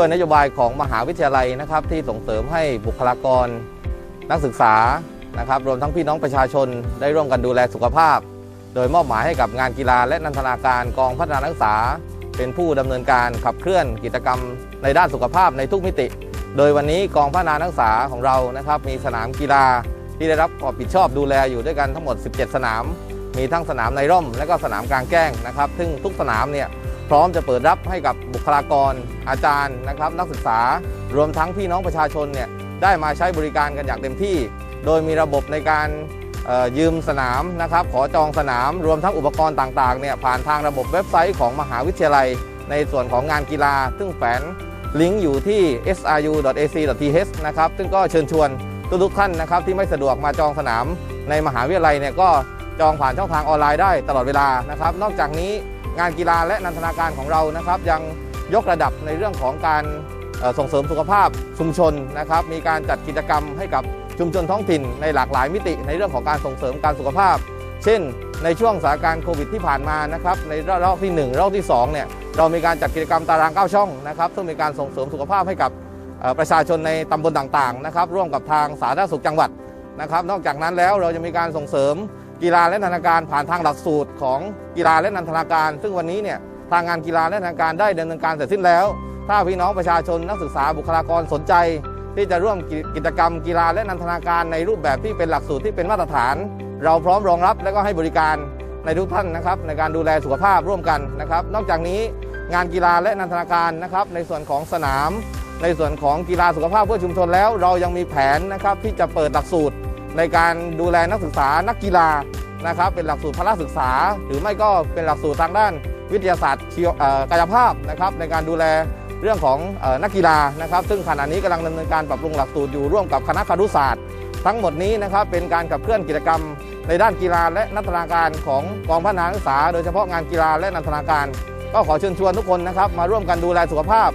ด้วยนโยบายของมหาวิทยาลัยนะครับที่ส่งเสริมให้บุคลากรนักศึกษานะครับรวมทั้งพี่น้องประชาชนได้ร่วมกันดูแลสุขภาพ โดยมอบหมายให้กับงานกีฬาและนันทนาการกองพัฒนานักศึกษา เป็นผู้ดำเนินการขับเคลื่อนกิจกรรมในด้านสุขภาพในทุกมิติ โดยวันนี้กองพัฒนานักศึกษาของเรานะครับมีสนามกีฬาที่ได้รับความผิดชอบดูแลอยู่ด้วยกันทั้งหมด 17 สนาม มีทั้งสนามในร่ม และก็สนามกลางแจ้งนะครับ ซึ่งทุกสนามเนี่ย พร้อมจะเปิดรับให้กับบุคลากร อาจารย์นะครับนักศึกษารวมทั้งพี่น้องประชาชนเนี่ยได้มาใช้บริการกันอย่างเต็มที่ โดยมีระบบในการยืมสนามนะครับ ขอจองสนามรวมทั้งอุปกรณ์ต่างๆเนี่ยผ่านทางระบบเว็บไซต์ของมหาวิทยาลัย ในส่วนของงานกีฬา ซึ่งแฝงลิงก์อยู่ที่ sru.ac.th นะครับซึ่งก็เชิญชวนทุกๆท่านนะครับที่ไม่สะดวกมาจองสนามในมหาวิทยาลัยเนี่ยก็จองผ่านช่องทางออนไลน์ได้ตลอดเวลานะครับ นอกจากนี้ งานกีฬาและนันทนาการของเรานะครับ ยังยกระดับในเรื่องของการส่งเสริมสุขภาพชุมชนนะครับ มีการจัดกิจกรรมให้กับชุมชนท้องถิ่นในหลากหลายมิติในเรื่องของการส่งเสริมการสุขภาพ เช่น ในช่วงสถานการณ์โควิดที่ผ่านมานะครับในรอบที่ 1 รอบที่2เนี่ยเรามีการจัดกิจกรรมตาราง9ช่องนะครับซึ่งมีการส่งเสริมสุขภาพให้กับประชาชนในตำบลต่างๆนะครับร่วมกับทางสาธารณสุขจังหวัด นะครับนอกจากนั้นแล้วเราจะมีการส่งเสริมกีฬาและนันทนาการผ่านทางหลักสูตรของกีฬาและนันทนาการ ซึ่งวันนี้เนี่ยทางงานกีฬาและนันทนาการได้ดำเนินการเสร็จสิ้นแล้ว ถ้าพี่น้องประชาชนนักศึกษาบุคลากรสนใจ ที่จะร่วมกิกิจกรรมกีฬาและนันทนาการในรูปแบบที่เป็นหลักสูตรที่เป็นมาตรฐาน เราพร้อมรองรับและก็ให้บริการในทุกท่านนะครับในการดูแลสุขภาพร่วมกันนะครับ นอกจากนี้งานกีฬาและนันทนาการนะครับในส่วนของสนาม ในส่วนของกีฬาสุขภาพเพื่อชุมชนแล้ว เรายังมีแผนนะครับที่จะเปิดหลักสูตร ในการดูแลนักศึกษานักกีฬานะครับ เป็นหลักสูตรพละศึกษา หรือไม่ก็เป็นหลักสูตรทางด้านวิทยาศาสตร์กายภาพนะครับในการดูแลเรื่องของออนักกีฬานะครับ ซึ่งขณะนี้กำลังดำเนินการปรับปรุงหลักสูตรอยู่ร่วมกับคณะครุศาสตร์ ทั้งหมดนี้นะครับเป็นการขับเคลื่อนกิจกรรม ในด้านกีฬาและนันทนาการของกองพัฒนาศึกษา โดยเฉพาะงานกีฬาและนันทนาการ ก็ขอเชิญชวนทุกคนนะครับมาร่วมกันดูแลสุขภาพ